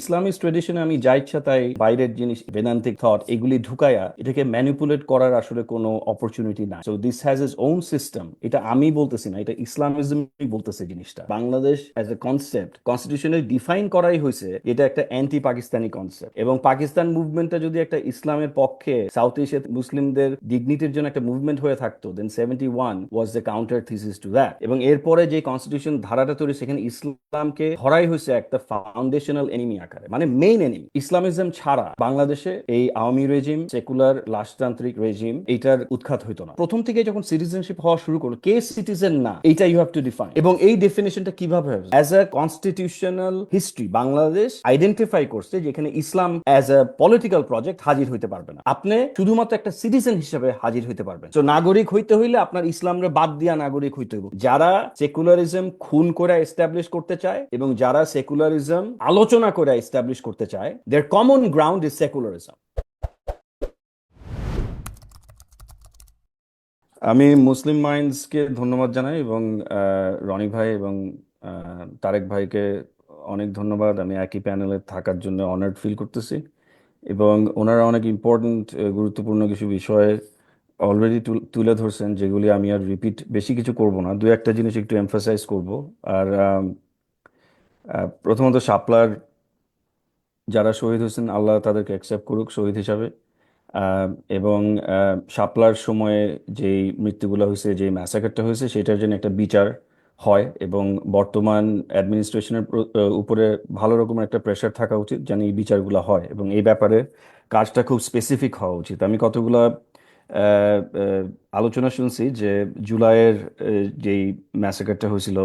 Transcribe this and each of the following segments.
Islamic ট্রেডিশনে আমি যা ইচ্ছা তাই বাইরের জিনিস, বেদান্তিক থট এগুলি ঢুকায়া এটাকে ম্যানিপুলেট করার আসলে কোনো অপরচুনিটি নাই। So this has is own system এটা আমি বলতেছি না, এটা ইসলামিজমই বলতেছে জিনিসটা। বাংলাদেশ অ্যাজ এ কনসেপ্ট কনস্টিটিউশনে ডিফাইন করাই হয়েছে এটা একটা অ্যান্টি পাকিস্তানি কনসেপ্ট এবং পাকিস্তান মুভমেন্টটা যদি একটা ইসলামের পক্ষে সাউথ এশিয়া মুসলিমদের ডিগনিটির জন্য একটা মুভমেন্ট হয়ে থাকতো then seventy one was the counter thesis to that এবং এরপরে যে কনস্টিটিউশন ধারাটা তৈরি, সেখানে ইসলামকে ধরাই হয়েছে একটা ফাউন্ডেশনাল এনিমি আকারে। মানে মেইন এনিমি ইসলামিজম ছাড়া বাংলাদেশে এই আওয়ামী রেজিম সেকুলার রাজতান্ত্রিক রেজিম এইটার উৎখাত হইতো না। প্রথম থেকে যখন সিটিজেনশিপ হওয়া শুরু করল, কে সিটিজেন না এটা ইউ হ্যাভ টু ডিফাইন এবং এই ডেফিনেশনটা কীভাবে as a constitutional history Bangladesh identify করছে যেখানে Islam as a political project হাজির হইতে পারবে না। আপনি শুধুমাত্র একটা সিটিজেন হিসেবে হাজির হইতে পারবেন। তো নাগরিক হইতে হইলে আপনার ইসলামরে বাদ দিয়া নাগরিক হইতে হইব। যারা সেকুলারিজম খুন করে এস্টাবলিশ করতে চায় এবং যারা সেকুলারিজম আলোচনা করে এস্টাবলিশ করতে চায় their common ground is secularism আমি মুসলিম মাইন্ডসকে ধন্যবাদ জানাই এবং রনি ভাই এবং তারেক ভাইকে অনেক ধন্যবাদ। আমি একই প্যানেলে থাকার জন্য অনার্ড ফিল করতেছি এবং ওনারা অনেক ইম্পর্ট্যান্ট গুরুত্বপূর্ণ কিছু বিষয়ে অলরেডি তুলে ধরছেন যেগুলি আমি আর রিপিট বেশি কিছু করব না। দু একটা জিনিস একটু এমফাসাইজ করব। আর প্রথমত শাপলার যারা শহীদ হয়েছেন আল্লাহ তাদেরকে অ্যাকসেপ্ট করুক শহীদ হিসাবে। এবং শাপলার সময়ে যেই মৃত্যুগুলো হয়েছে যে ম্যাসাকারটা হয়েছে, সেটার জন্য একটা বিচার হয় এবং বর্তমান অ্যাডমিনিস্ট্রেশনের উপরে ভালো রকমের একটা প্রেশার থাকা উচিত যেন এই বিচারগুলো হয় এবং এই ব্যাপারে কাজটা খুব স্পেসিফিক হওয়া উচিত। আমি কতগুলা আলোচনা শুনছি যে জুলাইয়ের যেই ম্যাসাকারটা হয়েছিল,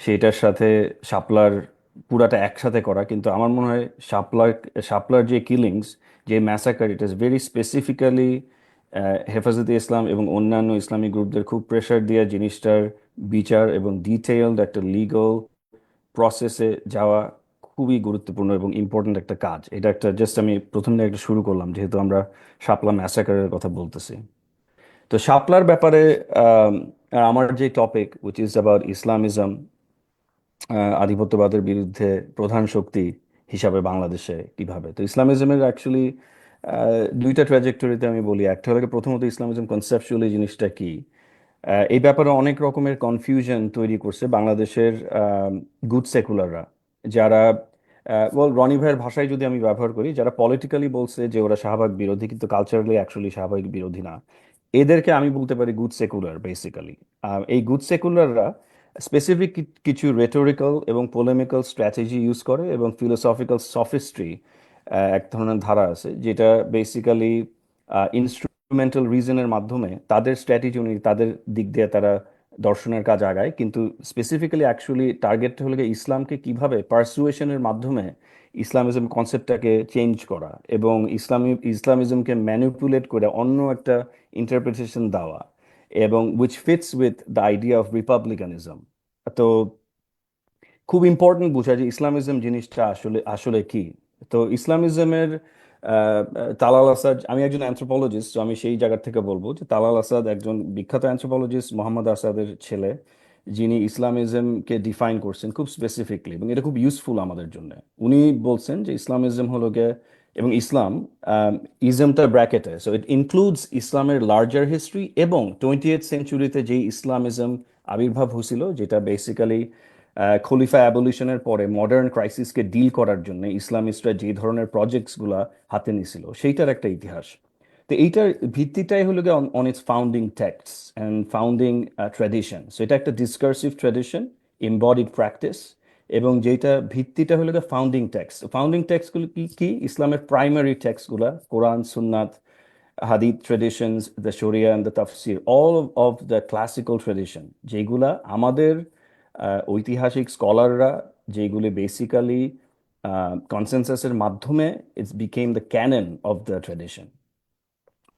সেটার সাথে শাপলার পুরাটা একসাথে করা, কিন্তু আমার মনে হয় শাপলার শাপলার যে কিলিংস যে massacre it is very specifically Hefazate Islam এবং অন্যান্য ইসলামিক গ্রুপদের খুব প্রেশার দিয়ে জিনিসটার বিচার এবং ডিটেইলড একটা লিগাল প্রসেসে যাওয়া খুবই গুরুত্বপূর্ণ এবং ইম্পর্ট্যান্ট একটা কাজ। এটা একটা জাস্ট আমি প্রথম দিয়ে একটা শুরু করলাম, যেহেতু আমরা শাপলা ম্যাসাকারের কথা বলতেছি। তো শাপলার ব্যাপারে আমার যে topic which is about Islamism আধিপত্যবাদের বিরুদ্ধে প্রধান শক্তি হিসাবে বাংলাদেশে কীভাবে? তো ইসলামিজমের অ্যাকচুয়ালি দুইটা ট্র্যাজেক্টরিতে আমি বলি। একটা হলো প্রথমত ইসলামিজম কনসেপচুয়ালি জিনিসটা কি? এই ব্যাপারে অনেক রকমের কনফিউশন তৈরি করছে বাংলাদেশের গুড সেকুলাররা যারা ওয়েল রনি ভাইয়ের ভাষায় যদি আমি ব্যবহার করি, যারা পলিটিক্যালি বলছে যে ওরা শাহবাগ বিরোধী, কিন্তু কালচারালি অ্যাকচুয়ালি শাহবাগ বিরোধী না। এদেরকে আমি বলতে পারি গুড সেকুলার বেসিক্যালি এই গুড সেকুলাররা স্পেসিফিক কিছু রেটোরিক্যাল এবং পোলেমিক্যাল স্ট্র্যাটেজি ইউজ করে এবং ফিলোসফিক্যাল সফিস্ট্রি এক ধরনের ধারা আছে, যেটা বেসিক্যালি ইনস্ট্রুমেন্টাল রিজনের মাধ্যমে তাদের স্ট্র্যাটেজি অনুযায়ী তাদের দিক দিয়ে তারা দর্শনের কাজ আগায়, কিন্তু স্পেসিফিক্যালি অ্যাকচুয়ালি টার্গেটটা হলো ইসলামকে কীভাবে পারসুয়েশনের মাধ্যমে ইসলামিজম কনসেপ্টটাকে চেঞ্জ করা এবং ইসলামী, ইসলামিজমকে ম্যানিপুলেট করে অন্য একটা ইন্টারপ্রিটেশন দেওয়া। এবং which fits with the idea of republicanism তো খুব ইম্পর্টেন্ট বোঝা যে ইসলামিজম জিনিসটা আসলে আসলে কি? তো ইসলামিজমের তালাল আসাদ, আমি একজন অ্যানথ্রোপোলজিস্ট তো আমি সেই জায়গার থেকে বলব যে তালাল আসাদ একজন বিখ্যাত অ্যানথ্রোপোলজিস্ট মোহাম্মদ আসাদের ছেলে, যিনি ইসলামিজমকে ডিফাইন করছেন খুব স্পেসিফিকলি এবং এটা খুব ইউজফুল আমাদের জন্য। উনি বলছেন যে ইসলামিজম হলো গিয়ে এবং ইসলাম ইজমটা ব্র্যাকেটে সো ইট ইনক্লুডস ইসলামের লার্জার হিস্ট্রি এবং টোয়েন্টি এইথ সেঞ্চুরিতে যে ইসলামিজম আবির্ভাব হয়েছিল, যেটা বেসিক্যালি খলিফা অ্যাবলিশনের পরে মডার্ন ক্রাইসিসকে ডিল করার জন্য ইসলামিস্টরা যে ধরনের প্রজেক্টসগুলা হাতে নিছিল সেইটার একটা ইতিহাস। তো এইটার ভিত্তিটাই হলো গিয়ে on its founding text and founding tradition so এটা একটা ডিসকার্সিভ ট্র্যাডিশন এমবডিড প্র্যাকটিস এবং যেটা ভিত্তিটা হলো ফাউন্ডিং ট্যাক্স ফাউন্ডিং টেক্সটগুলো কি কি? ইসলামের প্রাইমারি টেক্সটগুলা কোরআন সুন্নাত হাদিদ traditions, the and the Tafsir, all of, of the classical tradition, যেগুলা আমাদের ঐতিহাসিক স্কলাররা যেগুলি বেসিক্যালি কনসেনসাসের মাধ্যমে its became the canon of the tradition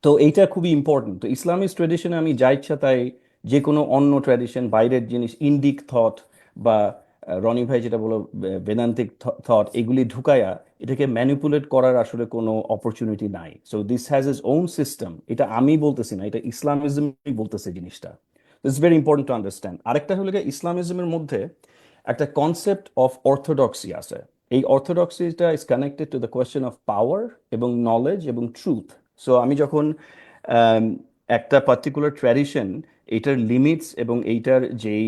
তো এইটা খুবই ইম্পর্টেন্ট তো ইসলামিক ট্রেডিশনে আমি যা ইচ্ছা তাই যে কোনো অন্য ট্র্যাডিশন বাইরের জিনিস ইন্ডিক থট বা রনি ভাই যেটা বলো বেদান্তিক থট এগুলি ঢুকায়া এটাকে ম্যানিপুলেট করার আসলে কোনো অপরচুনিটি নাই। So this has is own system এটা আমি বলতেছি না, এটা ইসলামিজমই বলতেছে জিনিসটা। It's very important to understand আরেকটা হলো ইসলামিজমের মধ্যে একটা কনসেপ্ট অফ অর্থোডক্সি আছে। এই অর্থোডক্সিটা is connected to the question of power এবং নলেজ এবং ট্রুথ সো আমি যখন একটা পার্টিকুলার ট্র্যাডিশন এইটার লিমিটস এবং এইটার যেই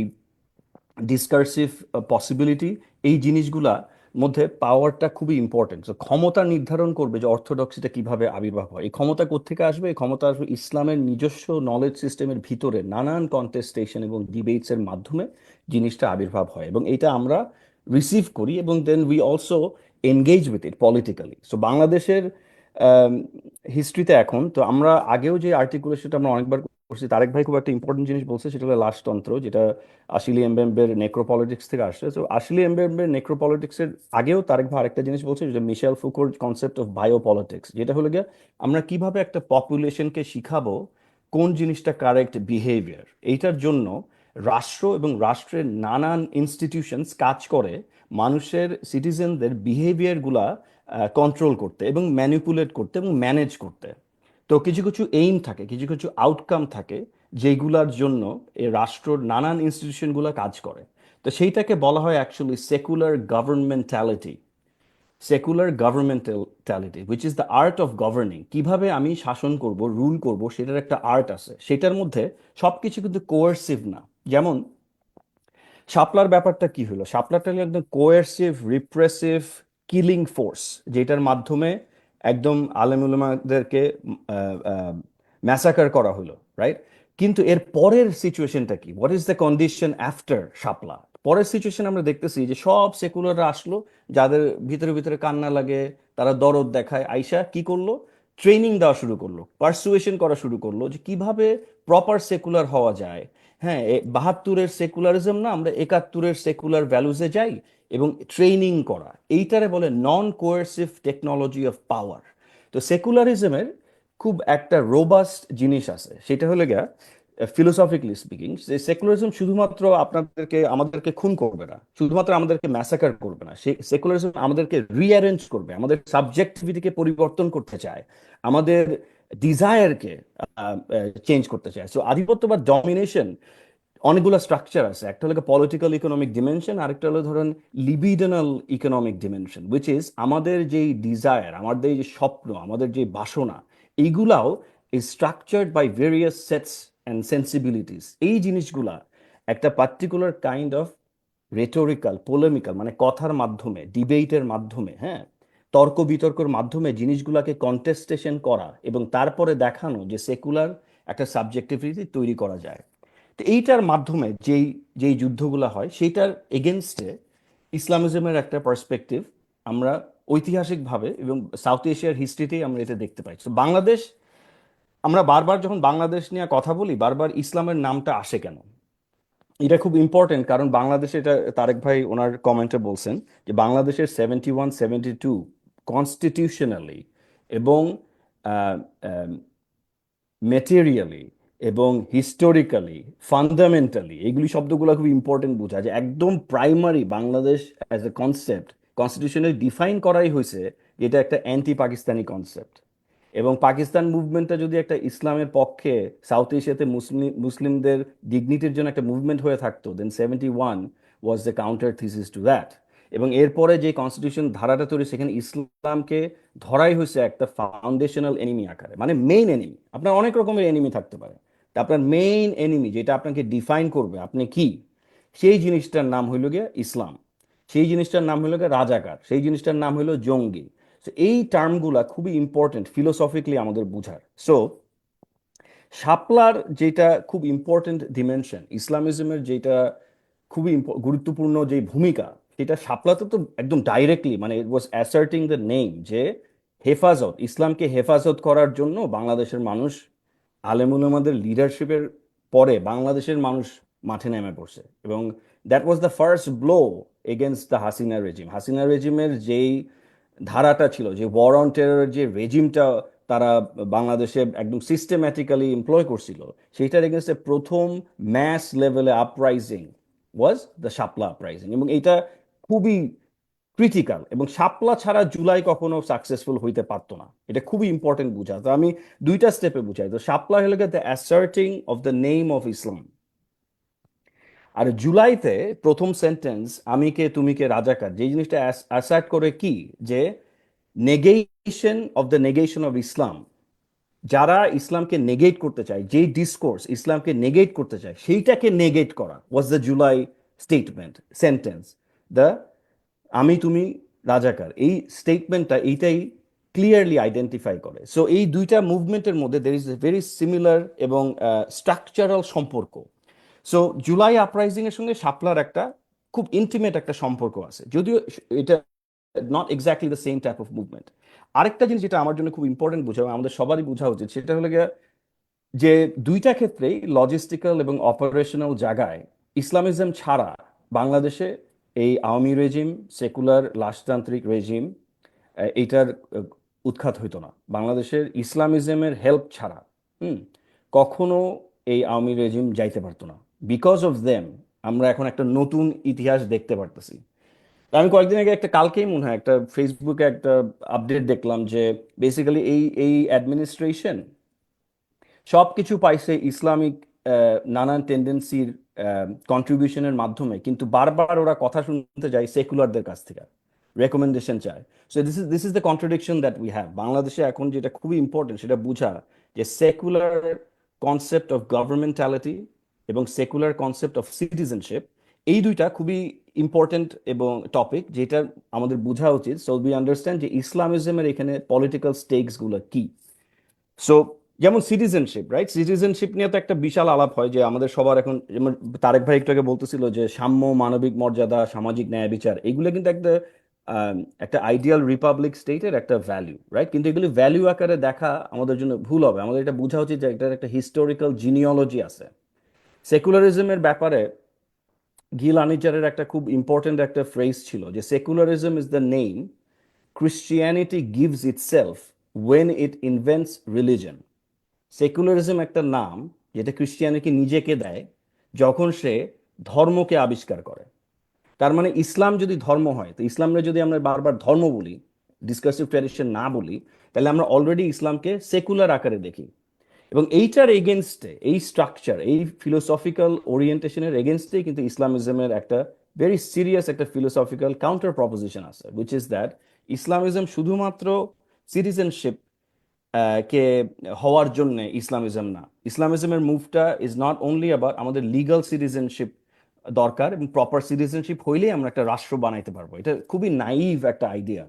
ডিসকার্সিভ পসিবিলিটি এই জিনিসগুলা মধ্যে পাওয়ারটা খুবই ইম্পর্টেন্ট তো ক্ষমতা নির্ধারণ করবে যে অর্থোডক্সিটা কীভাবে আবির্ভাব হয়। এই ক্ষমতা কোত্থেকে আসবে? এই ক্ষমতা আসবে ইসলামের নিজস্ব নলেজ সিস্টেমের ভিতরে নানান কন্টেস্টেশন এবং ডিবেটস এর মাধ্যমে জিনিসটা আবির্ভাব হয় এবং এটা আমরা রিসিভ করি এবং then we also engage with it politically so বাংলাদেশের হিস্ট্রিতে এখন, তো আমরা আগেও যে আর্টিকুলেশনটা আমরা অনেকবার করছি তারেক ভাই খুব একটা ইম্পর্টেন্ট জিনিস বলছে, সেটা হলো লাশতন্ত্র যেটা আশিলি এমবেম্বের নেক্রোপলিটিক্স থেকে আসছে। তো আশিলি এমবেম্বের নেক্রোপলিটিক্সের আগেও তারেক ভাই আরেকটা জিনিস বলছে, যেটা মিশেল ফুকোর কনসেপ্ট অফ বায়োপলিটিক্স যেটা হলো গিয়ে আমরা কীভাবে একটা পপুলেশনকে শিখাবো, কোন জিনিসটা কারেক্ট বিহেভিয়ার এইটার জন্য রাষ্ট্র এবং রাষ্ট্রের নানান ইনস্টিটিউশনস কাজ করে মানুষের সিটিজেনদের বিহেভিয়ারগুলা কন্ট্রোল করতে এবং ম্যানিপুলেট করতে এবং ম্যানেজ করতে। তো কিছু কিছু এইম থাকে, কিছু কিছু আউটকাম থাকে যেগুলার জন্য এই রাষ্ট্রর নানান ইনস্টিটিউশনগুলো কাজ করে। তো সেইটাকে বলা হয় actually secular governmentality secular governmentality which is the art of governing কীভাবে আমি শাসন করব রুল করব, সেটার একটা আর্ট আছে। সেটার মধ্যে সব কিছু কিন্তু কোয়ার্সিভ না। যেমন, শাপলার ব্যাপারটা কি হলো? শাপলারটা একদম কোয়ার্সিভ রিপ্রেসিভ কিলিং ফোর্স যেটার মাধ্যমে একদম আলেম আলেমুলামাদেরকে ম্যাসাকার করা হলো রাইট কিন্তু এর পরের সিচুয়েশনটা কি? What is the condition after Shapla? পরের সিচুয়েশন আমরা দেখতেছি যে সব সেকুলাররা আসলো, যাদের ভিতরে ভিতরে কান্না লাগে, তারা দরদ দেখায়। আইসা কি করল? ট্রেনিং দেওয়া শুরু করল পারসুয়েশন করা শুরু করল যে কীভাবে প্রপার সেকুলার হওয়া যায়। হ্যাঁ বাহাত্তরের সেকুলারিজম না, আমরা একাত্তরের সেকুলার ভ্যালুজে যাই এবং ট্রেনিং করা। এইটারে বলে non coercive technology of power তো সেকুলারিজমের খুব একটা রোবাস্ট জিনিস আছে। সেটা হলে গিয়া ফিলোসফিক্যালি স্পিকিং যে সেকুলারিজম শুধুমাত্র আপনাদেরকে, আমাদেরকে খুন করবে না, শুধুমাত্র আমাদেরকে ম্যাসাকার করবে না, সে সেকুলারিজম আমাদেরকে রিঅ্যারেঞ্জ করবে, আমাদের সাবজেক্টিভিটিকে পরিবর্তন করতে চায়। আমাদের ডিজায়ারকে চেঞ্জ করতে চায়। সো আধিপত্য বা ডমিনেশন অনেকগুলো স্ট্রাকচার আছে। একটা হলো পলিটিক্যাল ইকোনমিক ডিমেনশন আরেকটা হলো ধরেন libidinal economic dimension which is আমাদের যেই ডিজায়ার আমাদের যে স্বপ্ন, আমাদের যে বাসনা, এইগুলাও is structured by various sets and sensibilities এই জিনিসগুলা একটা particular kind of rhetorical polemical মানে কথার মাধ্যমে ডিবেটের মাধ্যমে হ্যাঁ? তর্ক বিতর্কের মাধ্যমে জিনিসগুলাকে কন্টেস্টেশন করা এবং তারপরে দেখানো যে সেকুলার একটা সাবজেক্টিভিটি তৈরি করা যায়। তো এইটার মাধ্যমে যেই যেই যুদ্ধগুলো হয়, সেইটার এগেনস্টে ইসলামিজমের একটা পার্সপেক্টিভ আমরা ঐতিহাসিকভাবে এবং সাউথ এশিয়ার হিস্ট্রিতেই আমরা এটা দেখতে পাই। তো বাংলাদেশ, আমরা বারবার যখন বাংলাদেশ নিয়ে কথা বলি, বারবার ইসলামের নামটা আসে কেন? এটা খুব ইম্পর্টেন্ট কারণ বাংলাদেশে এটা তারেক ভাই ওনার কমেন্টে বলছেন যে বাংলাদেশের seventy one seventy two constitutionally এবং মেটেরিয়ালি এবং হিস্টোরিক্যালি ফান্ডামেন্টালি এগুলি শব্দগুলো খুব ইম্পর্টেন্ট বোঝা যে একদম primary Bangladesh as a concept কনস্টিটিউশনে define করাই হয়েছে এটা একটা অ্যান্টি পাকিস্তানি কনসেপ্ট এবং পাকিস্তান মুভমেন্টটা যদি একটা ইসলামের পক্ষে সাউথ এশিয়াতে মুসলিম মুসলিমদের ডিগনিটির জন্য একটা মুভমেন্ট হয়ে থাকতো then seventy one was the counter thesis to that এবং এরপরে যে কনস্টিটিউশন ধারাটা তৈরি, সেখানে ইসলামকে ধরাই হয়েছে একটা ফাউন্ডেশনাল এনিমি আকারে মানে মেইন এনিমি আপনার অনেক রকমের এনিমি থাকতে পারে। আপনার মেইন এনিমি যেটা আপনাকে ডিফাইন করবে, আপনি কি? সেই জিনিসটার নাম হইল গিয়ে ইসলাম। সেই জিনিসটার নাম হইল গিয়ে রাজাকার। সেই জিনিসটার নাম হইল জঙ্গি। So, এই টার্মগুলা খুবই ইম্পর্টেন্ট ফিলোসফিক্যালি আমাদের বুঝার। সো শাপলার যেটা খুব ইম্পর্টেন্ট ডিমেনশন ইসলামিজমের যেটা খুবই গুরুত্বপূর্ণ যে ভূমিকা সেটা শাপলাতে তো একদম ডাইরেক্টলি মানে it was asserting the name যে হেফাজত, ইসলামকে হেফাজত করার জন্য বাংলাদেশের মানুষ আলেমুলামাদের লিডারশিপের পরে বাংলাদেশের মানুষ মাঠে নেমে পড়ছে। এবং that was the first blow against the Hasina regime Hasina রেজিমের যেই ধারাটা ছিল, যে ওয়ার অন টেররের যে রেজিমটা তারা বাংলাদেশে একদম সিস্টেম্যাটিক্যালি এমপ্লয় করছিল, সেইটার এগেনস্টে প্রথম ম্যাস লেভেলে uprising was the Shapla uprising এবং এটা খুবই ক্রিটিক্যাল এবং শাপলা ছাড়া জুলাই কখনো সাকসেসফুল হইতে পারতো না। এটা খুবই ইম্পর্টেন্ট বুঝা তো আমি দুইটা স্টেপে বুঝাই। তো শাপলা হলো the asserting of the name of Islam আর জুলাইতে প্রথম সেন্টেন্স আমি কে, তুমি কে, রাজাকার। যে জিনিসটা অ্যাসার্ট করে কি? যে negation of the negation of Islam যারা ইসলামকে নেগেট করতে চায়, যেই ডিসকোর্স ইসলামকে নেগেট করতে চায়, সেইটাকে নেগেট করা was the July statement sentence the আমি তুমি রাজাকার। এই স্টেটমেন্টটা এইটাই ক্লিয়ারলি আইডেন্টিফাই করে। সো এই দুইটা মুভমেন্টের মধ্যে there is a very similar এবং স্ট্রাকচারাল সম্পর্ক। সো জুলাই আপরাইজিং এর সঙ্গে শাপলার একটা খুব ইন্টিমেট একটা সম্পর্ক আছে। যদিও এটা not exactly the same type of movement আরেকটা জিনিস যেটা আমার জন্য খুব ইম্পর্টেন্ট বোঝা আমাদের সবারই বোঝা উচিত, সেটা হলো গিয়ে যে দুইটা ক্ষেত্রেই লজিস্টিক্যাল এবং অপারেশনাল জায়গায় ইসলামিজম ছাড়া বাংলাদেশে এই আওয়ামী রেজিম, সেকুলার রাজতান্ত্রিক রেজিম এইটার উৎখাত হইতো না। বাংলাদেশের ইসলামিজমের হেল্প ছাড়া, হুম, কখনো এই আওয়ামী রেজিম যাইতে পারতো না। বিকজ অফ দেম আমরা এখন একটা নতুন ইতিহাস দেখতে পারতেছি। আমি কয়েকদিন আগে একটা, কালকেই মনে হয় একটা ফেসবুকে একটা আপডেট দেখলাম যে বেসিক্যালি এই এই অ্যাডমিনিস্ট্রেশন সব কিছু পাইছে ইসলামিক নানান টেন্ডেন্সির কন্ট্রিবিউশনের মাধ্যমে কিন্তু বারবার ওরা কথা শুনতে যায় সেকুলারদের কাছ থেকে রেকমেন্ডেশন চায়। So this is this is the contradiction that we have বাংলাদেশে এখন যেটা খুবই ইম্পর্টেন্ট সেটা বোঝা যে সেকুলার কনসেপ্ট অফ গভর্নমেন্টালিটি এবং সেকুলার কনসেপ্ট অফ সিটিজেনশিপ এই দুইটা খুবই ইম্পর্টেন্ট এবং টপিক যেটা আমাদের বোঝা উচিত। সো উই আন্ডারস্ট্যান্ড যে ইসলামিজমের এখানে পলিটিক্যাল স্টেকসগুলো কি। সো যেমন সিটিজেনশিপ রাইট সিটিজেনশিপ নিয়ে তো একটা বিশাল আলাপ হয় যে আমাদের সবার এখন, যেমন তারেক ভাই একটু আগে বলতেছিল যে সাম্য, মানবিক মর্যাদা, সামাজিক ন্যায় বিচার, এগুলো কিন্তু একটা একটা আইডিয়াল রিপাবলিক স্টেটের একটা ভ্যালু রাইট কিন্তু এগুলি ভ্যালু আকারে দেখা আমাদের জন্য ভুল হবে। আমাদের এটা বোঝা উচিত যে এটার একটা হিস্টোরিক্যাল জিনিওলজি আছে। সেকুলারিজমের ব্যাপারে গিল আনিচারের একটা খুব ইম্পর্টেন্ট একটা ফ্রেজ ছিল যে secularism is the name Christianity gives itself when it invents religion secularism একটা নাম যেটা ক্রিশ্চিয়ানিটি নিজেকে দেয় যখন সে ধর্মকে আবিষ্কার করে। তার মানে ইসলাম যদি ধর্ম হয়, তো ইসলামরা যদি আমরা বারবার ধর্ম বলি ডিসকাসিভ ট্র্যাডিশন না বলি, তাহলে আমরা অলরেডি ইসলামকে সেকুলার আকারে দেখি। এবং এইটার এগেনস্টে এই স্ট্রাকচার এই ফিলোসফিক্যাল ওরিয়েন্টেশনের এগেনস্টে কিন্তু ইসলামিজমের একটা ভেরি সিরিয়াস একটা ফিলোসফিক্যাল কাউন্টার প্রপোজিশন আছে উইচ ইজ দ্যাট ইসলামিজম শুধুমাত্র সিটিজেনশিপ কে হওয়ার জন্য ইসলামিজম না। ইসলামিজমের মুভটা ইজ নট অনলি অ্যাবাউট আমাদের লিগাল সিটিজেনশিপ দরকার, এবং প্রপার সিটিজেনশিপ হইলেই আমরা একটা রাষ্ট্র বানাইতে পারব। এটা খুবই নাইভ একটা আইডিয়া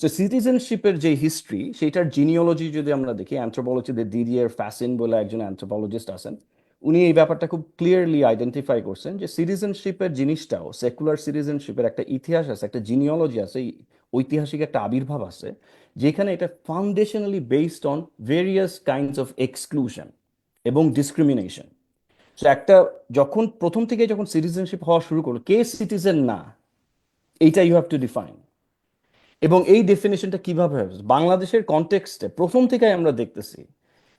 তো সিটিজেনশিপের যে হিস্ট্রি সেটার জিনিওলজি যদি আমরা দেখি অ্যান্থ্রোপোলজিতে দিদিয়ার ফ্যাসিন বলে একজন অ্যান্থ্রোপোলজিস্ট আছেন উনি এই ব্যাপারটা খুব ক্লিয়ারলি আইডেন্টিফাই করছেন যে সিটিজেনশিপের জিনিসটাও সেকুলার সিটিজেনশিপের একটা ইতিহাস আছে, একটা জিনিওলজি আছে ঐতিহাসিক একটা আবির্ভাব আছে, যেখানে এটা foundationally based on various kinds of exclusion এবং ডিসক্রিমিনেশন সো একটা যখন প্রথম থেকে যখন সিটিজেনশিপ হওয়া শুরু করল, কে সিটিজেন না, এইটা ইউ হ্যাভ টু ডিফাইন এবং এই ডেফিনেশনটা কীভাবে বাংলাদেশের কনটেক্সটে প্রথম থেকেই আমরা দেখতেছি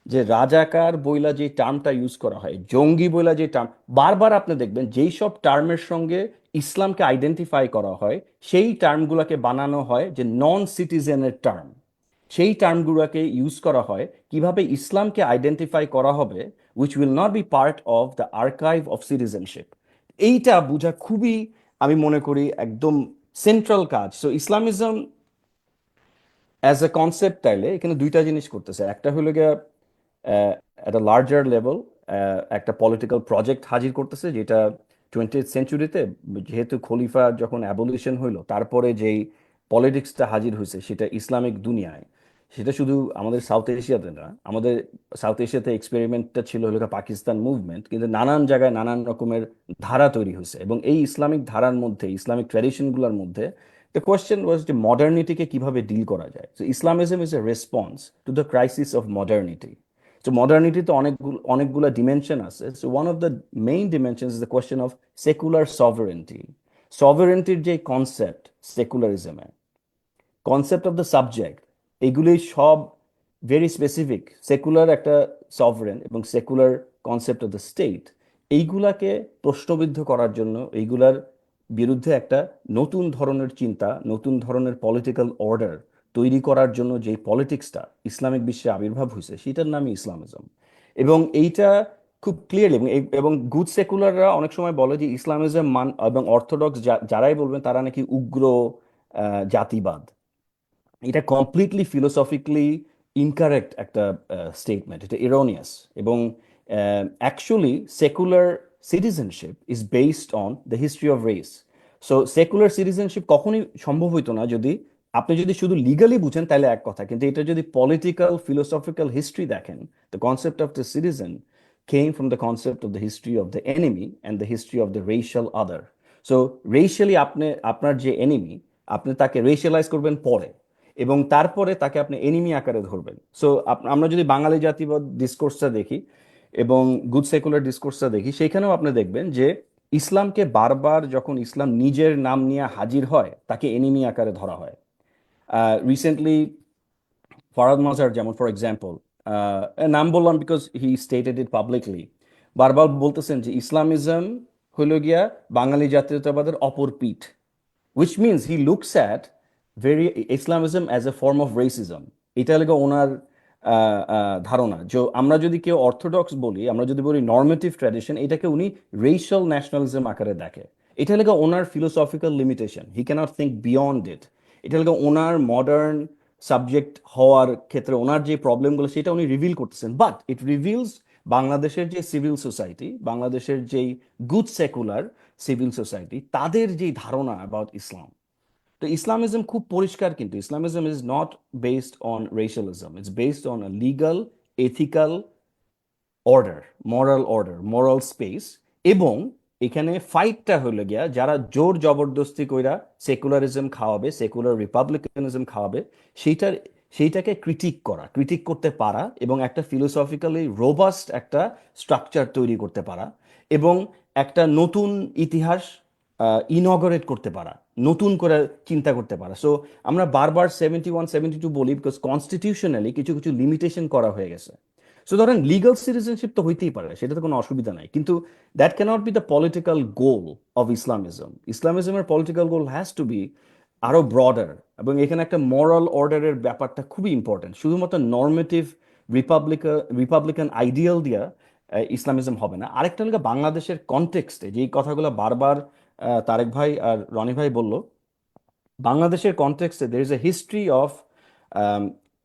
যে রাজাকার বইলা যে টার্মটা ইউজ করা হয়, জঙ্গি বইলা যে টার্ম, বারবার আপনি দেখবেন যেই সব টার্মের সঙ্গে ইসলামকে আইডেন্টিফাই করা হয়, সেই টার্মগুলোকে বানানো হয় যে নন সিটিজেনের টার্ম। সেই টার্মগুলোকে ইউজ করা হয়, কীভাবে ইসলামকে আইডেন্টিফাই করা হবে which will not be part of the archive of citizenship এইটা বোঝা খুবই, আমি মনে করি, একদম সেন্ট্রাল কাজ। So Islamism as a concept তাইলে এখানে দুইটা জিনিস করতেছে। একটা হলো গিয়া একটা লার্জার লেভেল একটা পলিটিক্যাল প্রজেক্ট হাজির করতেছে, যেটা টোয়েন্টি সেঞ্চুরিতে যেহেতু খলিফা যখন অ্যাবলিউশন হইল, তারপরে যেই পলিটিক্সটা হাজির হয়েছে সেটা ইসলামিক দুনিয়ায়। সেটা শুধু আমাদের সাউথ এশিয়াতে না, আমাদের সাউথ এশিয়াতে এক্সপেরিমেন্টটা ছিল হলো পাকিস্তান মুভমেন্ট কিন্তু নানান জায়গায় নানান রকমের ধারা তৈরি হয়েছে এবং এই ইসলামিক ধারার মধ্যে, ইসলামিক ট্র্যাডিশনগুলোর মধ্যে দ্য কোয়েশ্চেন ওয়াজ যে মডার্নিটিকে কীভাবে ডিল করা যায়? So Islamism is a response to the crisis of modernity so মডার্নিটিতে অনেকগুলো অনেকগুলো ডিমেনশন আছে। So one of the main dimension is the question of secular sovereignty সভারেন্টির যে কনসেপ্ট সেকুলারিজমে কনসেপ্ট অফ দ্য সাবজেক্ট এগুলি সব ভেরি স্পেসিফিক সেকুলার একটা sovereign এবং secular concept of the state এইগুলাকে প্রশ্নবিদ্ধ করার জন্য এইগুলার বিরুদ্ধে একটা নতুন ধরনের চিন্তা, নতুন ধরনের পলিটিক্যাল অর্ডার তৈরি করার জন্য যে পলিটিক্সটা ইসলামিক বিশ্বে আবির্ভাব হয়েছে, সেটার নামই ইসলামিজম। এবং এইটা খুব ক্লিয়ারলি এবং গুড সেকুলাররা অনেক সময় বলে যে ইসলামিজম মান এবং অর্থোডক্স যারাই বলবেন তারা নাকি উগ্র জাতিবাদ। এটা কমপ্লিটলি ফিলোসফিক্যালি ইনকারেক্ট একটা স্টেটমেন্ট এটা এরোনিয়াস এবং actually secular citizenship is based on the history of race so secular citizenship কখনই সম্ভব হইতো না যদি আপনি যদি শুধু লিগালি বুঝেন, তাহলে এক কথা, কিন্তু এটা যদি পলিটিক্যাল ফিলোসফিক্যাল হিস্ট্রি দেখেন the concept of the citizen came from the concept of the history of the enemy and the history of the racial other so racially আপনি, আপনার যে এনিমি আপনি তাকে রেশিয়ালাইজ করবেন পরে এবং তারপরে তাকে আপনি এনিমি আকারে ধরবেন। সো আমরা যদি বাঙালি জাতিবাদ ডিসকোর্সটা দেখি এবং গুড সেকুলার ডিসকোর্সটা দেখি, সেখানেও আপনি দেখবেন যে ইসলামকে বারবার যখন ইসলাম নিজের নাম নিয়ে হাজির হয়, তাকে এনিমি আকারে ধরা হয়। রিসেন্টলি ফরাদ মাজার যেমন ফর এক্সাম্পল নাম বললাম because he stated it publicly বারবার বলতেছেন যে ইসলামিজম হইল গিয়া বাঙালি জাতীয়তাবাদের অপর পিঠ, which means he looks at very Islamism as a form of racism. এটা হলো ওনার ধারণা। যে, আমরা যদি কেউ অর্থোডক্স বলি, আমরা যদি বলি নর্মেটিভ ট্র্যাডিশন এটাকে উনি রেশিয়াল ন্যাশনালিজম আকারে দেখে। এটা হলো ওনার philosophical limitation he cannot think beyond it এটা হলো ওনার মডার্ন সাবজেক্ট হওয়ার ক্ষেত্রে ওনার যে প্রবলেমগুলো সেটা উনি রিভিল করতেছেন। বাট ইট রিভিলস বাংলাদেশের যে সিভিল সোসাইটি বাংলাদেশের যেই গুড সেকুলার সিভিল সোসাইটি তাদের যে ধারণা অ্যাবাউট ইসলাম তো ইসলামিজম খুব পরিষ্কার কিন্তু, Islamism is not based on racialism it's based on a legal ethical order moral order moral space এবং এখানে ফাইটটা হলো গিয়া, যারা জোর জবরদস্তি কইরা সেকুলারিজম খাওয়াবে সেকুলার রিপাবলিকানিজম খাওয়াবে, সেইটার, সেইটাকে ক্রিটিক করা ক্রিটিক করতে পারা এবং একটা ফিলোসফিক্যালি রোবাস্ট একটা স্ট্রাকচার তৈরি করতে পারা এবং একটা নতুন ইতিহাস ইনগরেট করতে পারা, নতুন করে চিন্তা করতে পারা। সো আমরা বারবার সেভেন্টি ওয়ান সেভেন্টি টু বলি বিকজ কনস্টিটিউশনালি কিছু কিছু লিমিটেশন করা হয়ে গেছে। সো ধরেন লিগাল সিটিজেনশিপ তো হইতেই পারে, সেটাতে কোনো অসুবিধা নাই। কিন্তু that cannot be the political goal of Islamism ইসলামিজমের political goal has to be আরও ব্রডার এবং এখানে একটা মরাল অর্ডারের ব্যাপারটা খুবই ইম্পর্টেন্ট শুধুমাত্র নর্মেটিভ রিপাবলিকা রিপাবলিকান আইডিয়াল দিয়া ইসলামিজম হবে না। আরেকটা হলো বাংলাদেশের কনটেক্সটে যেই কথাগুলো বারবার তারেক ভাই আর রনি ভাই বলল, বাংলাদেশের কনটেক্সটে there is a history of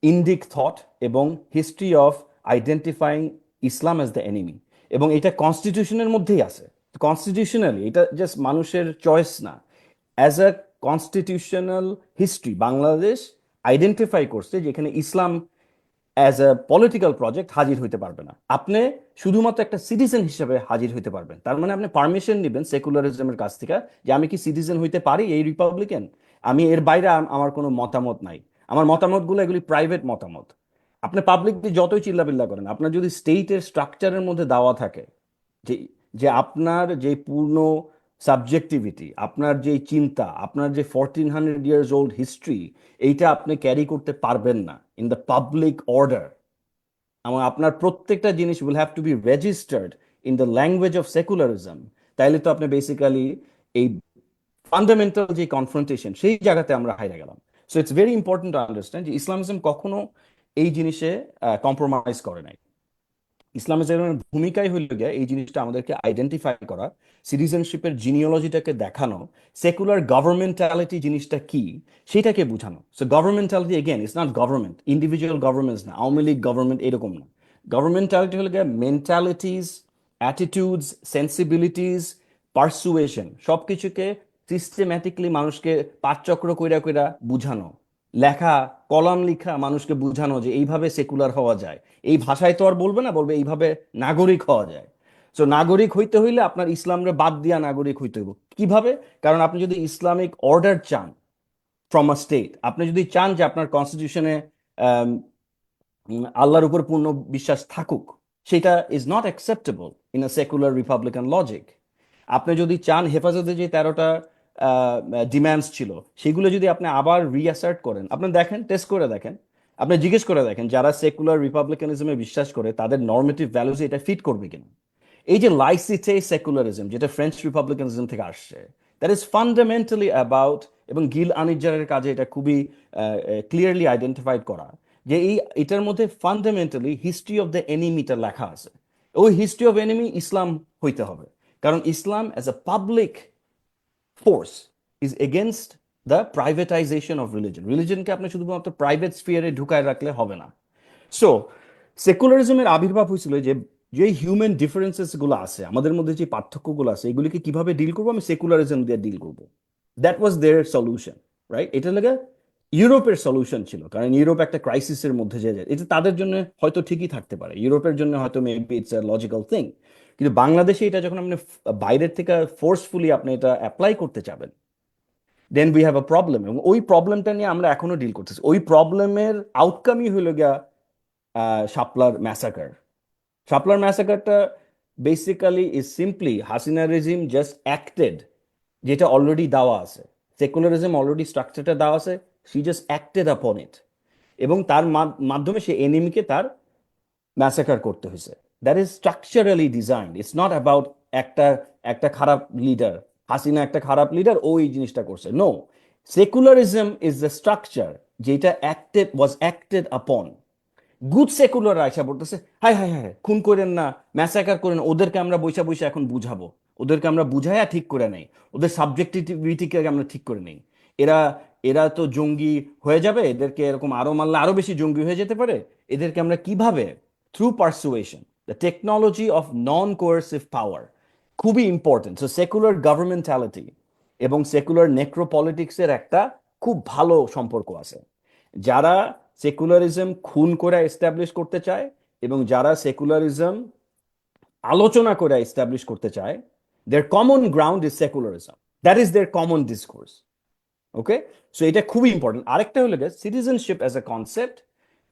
Indic thought এবং history of identifying Islam as the enemy এবং এটা কনস্টিটিউশনের মধ্যেই আছে। কনস্টিটিউশনালি এটা জাস্ট মানুষের চয়েস না। As a constitutional history Bangladesh identify করছে যেখানে Islam as a political project হাজির হইতে পারবে না। আপনি শুধুমাত্র একটা সিটিজেন হিসেবে হাজির হইতে পারবেন। তার মানে আপনি পারমিশন নেবেন সেকুলারিজমের কাছ থেকে যে আমি কি সিটিজেন হইতে পারি এই রিপাবলিকান আমি এর বাইরে আমার কোনো মতামত নাই। আমার মতামতগুলো এগুলি প্রাইভেট মতামত। আপনি পাবলিকলি যতই চিল্লাবিল্লা করেন, আপনার যদি স্টেটের স্ট্রাকচারের মধ্যে দেওয়া থাকে, যে যে আপনার যে পূর্ণ সাবজেক্টিভিটি আপনার যে চিন্তা, আপনার যে fourteen hundred years old history এইটা আপনি ক্যারি করতে পারবেন না ইন দ্য পাবলিক অর্ডার এবং আপনার প্রত্যেকটা জিনিস will have to be registered in the language of secularism তাইলে তো আপনি বেসিক্যালি এই ফান্ডামেন্টাল যে কনফ্রন্টেশন সেই জায়গাতে আমরা হাইরে গেলাম। So it's very important to understand যে ইসলামিজম কখনো এই জিনিসে কম্প্রোমাইজ করে নাই। ইসলামিজমের ভূমিকাই হইল গিয়ে এই জিনিসটা আমাদেরকে আইডেন্টিফাই করা সিটিজেনশিপের জিনিওলজিটাকে দেখানো সেকুলার গভর্নমেন্টালিটি জিনিসটা কি, সেটাকে বোঝানো। So governmentality again it's not government individual governments না, আওয়ামী লীগ গভর্নমেন্ট এরকম না। গভর্নমেন্টালিটি হলো গিয়ে মেন্টালিটিস অ্যাটিটিউডস সেন্সিবিলিটিস পারসুয়েশন সব কিছুকে সিস্টেম্যাটিকলি মানুষকে পাঠচক্র কইরা কইরা বুঝানো। লেখা, কলাম লিখা মানুষকে বোঝানো যে এইভাবে সেকুলার হওয়া যায়। এই ভাষায় তো আর বলবে না, বলবে এইভাবে নাগরিক হওয়া যায়। সো নাগরিক হইতে হইলে আপনার ইসলামরে বাদ দিয়া নাগরিক হইতে হইব। কীভাবে? কারণ আপনি যদি ইসলামিক অর্ডার চান ফ্রম আ স্টেট আপনি যদি চান যে আপনার কনস্টিটিউশনে আল্লাহর উপর পূর্ণ বিশ্বাস থাকুক, সেটা is not acceptable in a secular republican logic আপনি যদি চান হেফাজতে যে তেরোটা ডিম্যান্ডস ছিল, সেগুলো যদি আপনি আবার রিঅ্যাসার্ট করেন, আপনি দেখেন টেস্ট করে দেখেন, আপনি জিজ্ঞেস করে দেখেন যারা সেকুলার রিপাবলিকানিজমে বিশ্বাস করে, তাদের নর্মেটিভ ভ্যালুজ এটা ফিট করবে কিনা। এই যে লাইসিটে সেকুলারিজম যেটা ফ্রেঞ্চ রিপাবলিকানিজম থেকে আসছে দ্যাট ইজ ফান্ডামেন্টালি অ্যাবাউট এবং গিল আনিজারের কাজে এটা খুবই ক্লিয়ারলি আইডেন্টিফাইড করা, যে এই, এটার মধ্যে ফান্ডামেন্টালি হিস্ট্রি অফ দ্য এনিমিটা লেখা আছে। ওই হিস্ট্রি অফ এনিমি ইসলাম হইতে হবে। কারণ Islam as a public force is against the privatization of religion রিলিজনকে আপনি শুধুমাত্র প্রাইভেট স্ফিয়ারে ঢুকায় রাখলে হবে না। সো সেকুলারিজমের আবির্ভাব হয়েছিল যে যে হিউম্যান ডিফারেন্সেসগুলো আছে, আমাদের মধ্যে যে পার্থক্যগুলো আছে, এগুলিকে কীভাবে ডিল করব? আমি সেকুলারিজম দিয়ে ডিল করব। That was their solution right এটা লাগে ইউরোপের সলিউশন ছিল। কারণ ইউরোপ একটা ক্রাইসিসের মধ্যে যে যায় এটা তাদের জন্য হয়তো ঠিকই থাকতে পারে। ইউরোপের জন্য হয়তো maybe it's a logical thing কিন্তু বাংলাদেশে এটা যখন আপনি বাইরের থেকে ফোর্সফুলি আপনি এটা অ্যাপ্লাই করতে চাবেন then we have a problem এবং ওই প্রবলেমটা নিয়ে আমরা এখনও ডিল করতেছি। ওই প্রবলেমের আউটকামই হইল গিয়া শাপলার ম্যাসাকার শাপলার ম্যাসাকারটা basically is simply Hasina regime just acted যেটা অলরেডি দেওয়া আছে। সেকুলারিজম অলরেডি স্ট্রাকচারটা দেওয়া আছে সি জাস্ট অ্যাক্টেড আপন ইট এবং তার মাধ্যমে সে এনিমিকে তার ম্যাসাকার করতে হয়েছে that is structurally design it's not about একটা একটা খারাপ লিডার হাসিনা একটা খারাপ লিডার ও এই জিনিসটা করছে। No secularism is the structure যেটা acted was acted upon good secular আয়সা বলতেছে হাই হাই হাই খুন করেন না ম্যাসাকার করেন, ওদেরকে আমরা বৈশা বৈশা এখন বুঝাবো। ওদেরকে আমরা বুঝাইয়া ঠিক করে নেই। ওদের সাবজেক্টিভিটিকে আমরা ঠিক করে নেই। এরা এরা তো জঙ্গি হয়ে যাবে, এদেরকে এরকম আরও মারলে আরও বেশি জঙ্গি হয়ে যেতে পারে। এদেরকে আমরা কীভাবে? Through persuasion technology of non coercive power খুবই ইম্পর্টেন্ট সো সেকুলার গভর্নমেন্টালিটি এবং সেকুলার নেক্রোপলিটিক্সের একটা খুব ভালো সম্পর্ক আছে। যারা সেকুলারিজম খুন করে এস্টাবলিশ করতে চায় এবং যারা সেকুলারিজম আলোচনা করে এস্টাবলিশ করতে চায় their common ground is secularism that is their common discourse okay so এটা খুবই ইম্পর্টেন্ট আরেকটা হলো citizenship as a concept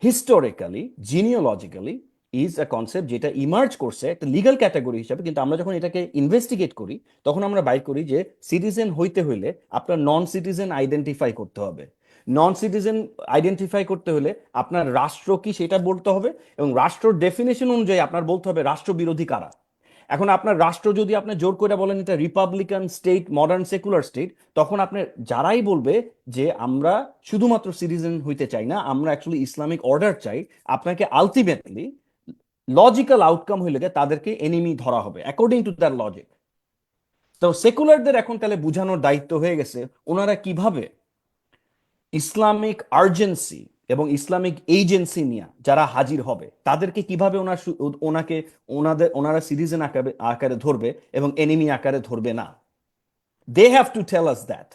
historically genealogically is a concept যেটা ইমার্জ করছে একটা লিগাল ক্যাটাগরি হিসাবে, কিন্তু আমরা যখন এটাকে ইনভেস্টিগেট করি, তখন আমরা বাইর করি যে সিটিজেন হইতে হইলে আপনার নন সিটিজেন আইডেন্টিফাই করতে হবে। নন সিটিজেন আইডেন্টিফাই করতে হলে আপনার রাষ্ট্র কি সেটা বলতে হবে এবং রাষ্ট্র ডেফিনেশন অনুযায়ী আপনার বলতে হবে রাষ্ট্রবিরোধী কারা। এখন আপনার রাষ্ট্র যদি আপনি জোর করে বলেন এটা republican state modern secular state তখন আপনি যারাই বলবে যে আমরা শুধুমাত্র সিটিজেন হইতে চাই না, আমরা অ্যাকচুয়ালি ইসলামিক অর্ডার চাই, আপনাকে আলটিমেটলি লজিক্যাল আউটকাম হইলে তাদেরকে এনিমি ধরা হবে অ্যাকর্ডিং টু দ্যার লজিক তো সেকুলারদের এখন তাহলে বোঝানোর দায়িত্ব হয়ে গেছে, ওনারা কীভাবে ইসলামিক আর্জেন্সি এবং ইসলামিক এজেন্সি নিয়ে যারা হাজির হবে, তাদেরকে কীভাবে ওনার ওনাকে, ওনাদের, ওনারা সিটিজেন আকারে আকারে ধরবে এবং এনিমি আকারে ধরবে না? They have to tell us that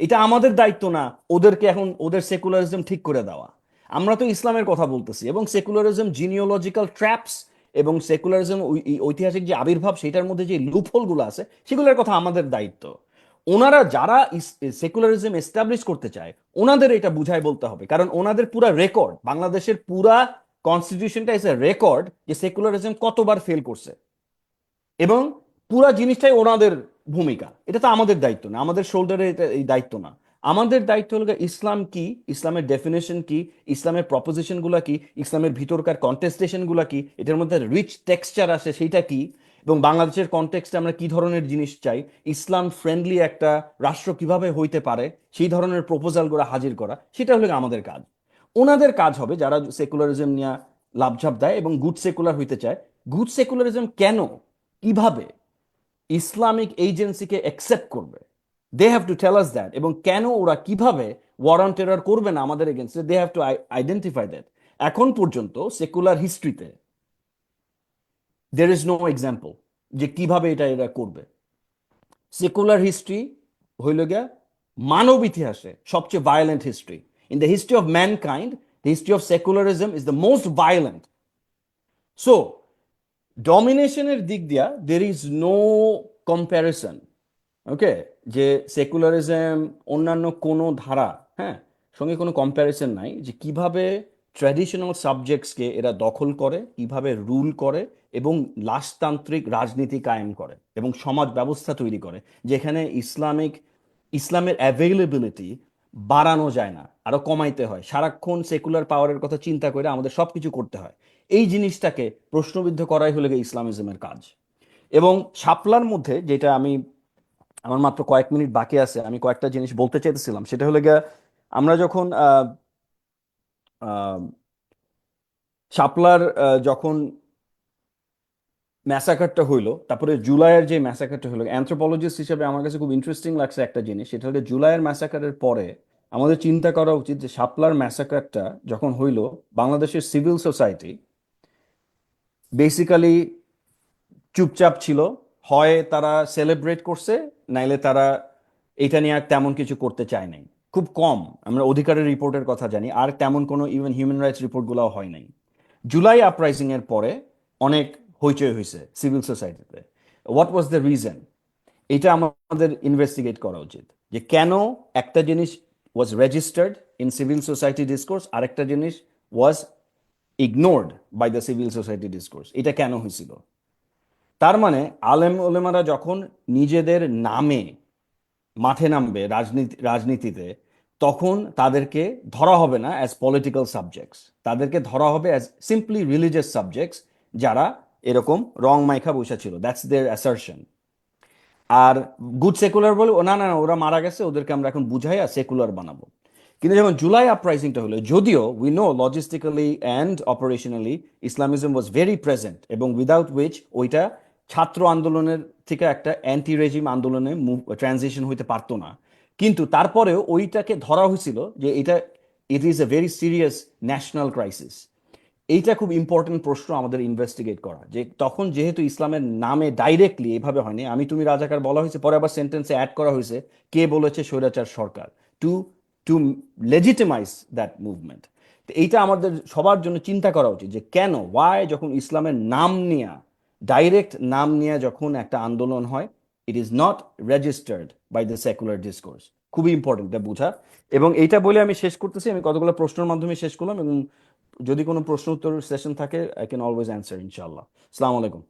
এটা আমাদের দায়িত্ব না, ওদেরকে এখন, ওদের সেকুলারিজম ঠিক করে দেওয়া। আমরা তো ইসলামের কথা বলতেছি এবং সেকুলারিজম জিনিওলজিক্যাল ট্র্যাপস এবং সেকুলারিজম ঐতিহাসিক যে আবির্ভাব সেটার মধ্যে যে লুপহোলগুলো আছে, সেগুলোর কথা আমাদের দায়িত্ব। ওনারা যারা সেকুলারিজম এস্টাবলিশ করতে চায়, ওনাদের এটা বুঝাই বলতে হবে। কারণ ওনাদের পুরা রেকর্ড বাংলাদেশের পুরা কনস্টিটিউশনটা ইস এ রেকর্ড যে সেকুলারিজম কতবার ফেল করছে। এবং পুরা জিনিসটাই ওনাদের ভূমিকা। এটা তো আমাদের দায়িত্ব না, আমাদের শোল্ডারে এটা, এই দায়িত্ব না। আমাদের দায়িত্ব হলো ইসলাম কি, ইসলামের ডেফিনেশন কি, ইসলামের প্রপোজিশনগুলা কি, ইসলামের ভিতরকার কন্টেস্টেশনগুলা কি, এটার মধ্যে রিচ টেক্সচার আছে সেইটা কি, এবং বাংলাদেশের কনটেক্সটে আমরা কি ধরনের জিনিস চাই, ইসলাম ফ্রেন্ডলি একটা রাষ্ট্র কীভাবে হইতে পারে, সেই ধরনের প্রপোজালগুলা হাজির করা, সেটা হলো আমাদের কাজ। ওনাদের কাজ হবে যারা সেকুলারিজম নিয়ে লাভঝাপ দেয় এবং গুড সেকুলার হইতে চায় গুড সেকুলারিজম কেন, কীভাবে ইসলামিক এজেন্সিকে অ্যাকসেপ্ট করবে? They have to tell us that এবং কেন ওরা কীভাবে ওয়ার অন টেরর করবে না আমাদের এগেনস্টে they have to identify that এখন পর্যন্ত সেকুলার হিস্ট্রিতে দের ইজ নো এক্সাম্পল যে কীভাবে এটা এরা করবে। সেকুলার হিস্ট্রি হইল গিয়া মানব ইতিহাসে সবচেয়ে violent history in the history of mankind the history of secularism is the most violent so ডমিনেশনের দিক দিয়া দের ইজ নো কম্প্যারিসন ওকে যে সেকুলারিজম অন্যান্য কোনো ধারা হ্যাঁ সঙ্গে কোনো কম্প্যারিসন নাই, যে কীভাবে ট্র্যাডিশনাল সাবজেক্টসকে এরা দখল করে, কীভাবে রুল করে এবং লাশতান্ত্রিক রাজনীতি কায়েম করে এবং সমাজ ব্যবস্থা তৈরি করে, যেখানে ইসলামিক, ইসলামের অ্যাভেলেবিলিটি বাড়ানো যায় না আরও কমাইতে হয়। সারাক্ষণ সেকুলার পাওয়ারের কথা চিন্তা করে আমাদের সবকিছু করতে হয়। এই জিনিসটাকে প্রশ্নবিদ্ধ করাই হলো গিয়ে ইসলামিজমের কাজ। এবং শাপলার মধ্যে, যেটা আমি আমার মাত্র কয়েক মিনিট বাকি আছে, আমি কয়েকটা জিনিস বলতে চাইতেছিলাম। সেটা হলো গিয়ে, আমরা যখন শাপলার যখন ম্যাসাকারটা হইল, তারপরে জুলাইয়ের যে ম্যাসাকারটা হলো অ্যান্থ্রোপোলজিস্ট হিসেবে আমার কাছে খুব ইন্টারেস্টিং লাগছে একটা জিনিস, সেটা হলো জুলাইয়ের ম্যাসাকারের পরে আমাদের চিন্তা করা উচিত যে শাপলার ম্যাসাকারটা যখন হইল বাংলাদেশের সিভিল সোসাইটি বেসিক্যালি চুপচাপ ছিল হয় তারা সেলিব্রেট করছে, নাইলে তারা এটা নিয়ে আর তেমন কিছু করতে চায় নাই। খুব কম, আমরা অধিকারের রিপোর্টের কথা জানি, আর তেমন কোনো ইভেন হিউম্যান রাইটস রিপোর্টগুলোও হয় নাই। জুলাই আপরাইজিং এর পরে অনেক হইচই হয়েছে সিভিল সোসাইটিতে হোয়াট ওয়াজ দ্য রিজন এটা আমাদের ইনভেস্টিগেট করা উচিত, যে কেন একটা জিনিস was registered in civil society discourse আরেকটা জিনিস was ignored by the civil society discourse এটা কেন হয়েছিল তার মানে আলেম ওলেমারা যখন নিজেদের নামে মাঠে নামবে রাজনীতি রাজনীতিতে তখন তাদেরকে ধরা হবে না অ্যাজ পলিটিক্যাল সাবজেক্টস তাদেরকে ধরা হবে অ্যাজ সিম্পলি রিলিজিয়াস সাবজেক্টস যারা এরকম রং মাইখা বসে ছিল। দ্যাটস দেয়ার অ্যাসারশন আর গুড সেকুলার বলে না না, ওরা মারা গেছে ওদেরকে আমরা এখন বুঝাই আর সেকুলার বানাবো। কিন্তু যখন জুলাই আপরাইজিংটা হলো যদিও we know logistically and operationally Islamism was very present এবং উইদাউট উইচ ওইটা ছাত্র আন্দোলনের থেকে একটা অ্যান্টি রেজিম আন্দোলনে ট্রানজিশন হইতে পারতো না। কিন্তু তারপরেও ওইটাকে ধরা হয়েছিল যে এটা it is a very serious national crisis এইটা খুব ইম্পর্টেন্ট প্রশ্ন আমাদের ইনভেস্টিগেট করা। যে তখন যেহেতু ইসলামের নামে ডাইরেক্টলি এভাবে হয়নি, আমি তুমি রাজাকার বলা হয়েছে, পরে আবার সেন্টেন্সে অ্যাড করা হয়েছে, কে বলেছে স্বৈরাচার সরকার to to legitimize that movement এইটা আমাদের সবার জন্য চিন্তা করা উচিত যে কেন ওয়াই যখন ইসলামের নাম নিয়ে ডাইরেক্ট নাম নিয়ে যখন একটা আন্দোলন হয় it is not registered by the secular discourse খুবই ইম্পর্টেন্ট এটা বোঝা। এবং এইটা বলে আমি শেষ করতেছি। আমি কতগুলো প্রশ্নের মাধ্যমে শেষ করলাম এবং যদি কোনো প্রশ্ন উত্তর সেশন থাকে আই ক্যান অলওয়েজ অ্যান্সার ইনশাল্লাহ আসসালামু আলাইকুম।